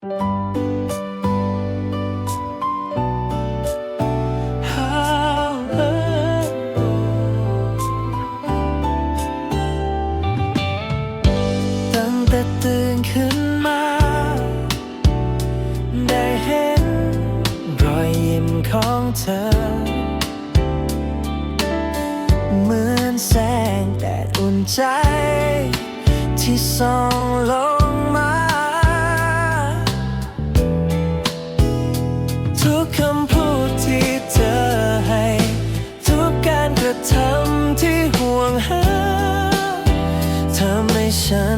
ตั้งแต่ตื่นขึ้นมา ได้เห็นรอยยิ้มของเธอ เหมือนแสงแดดอุ่นใจ ที่ส่องลง ทุกคำพูดที่เธอให้ ทุกการกระทำที่ห่วงหาเธอไม่ฉัน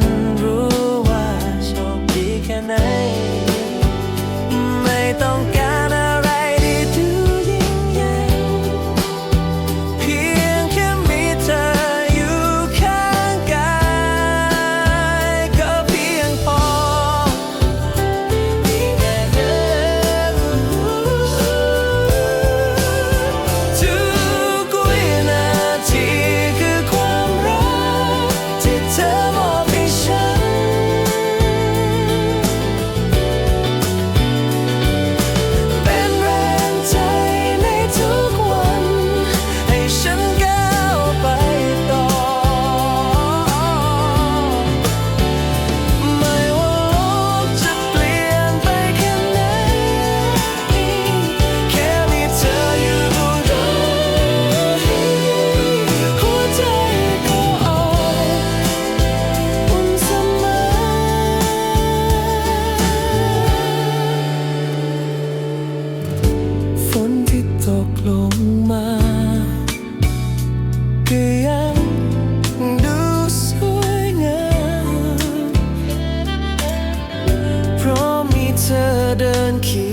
dan kini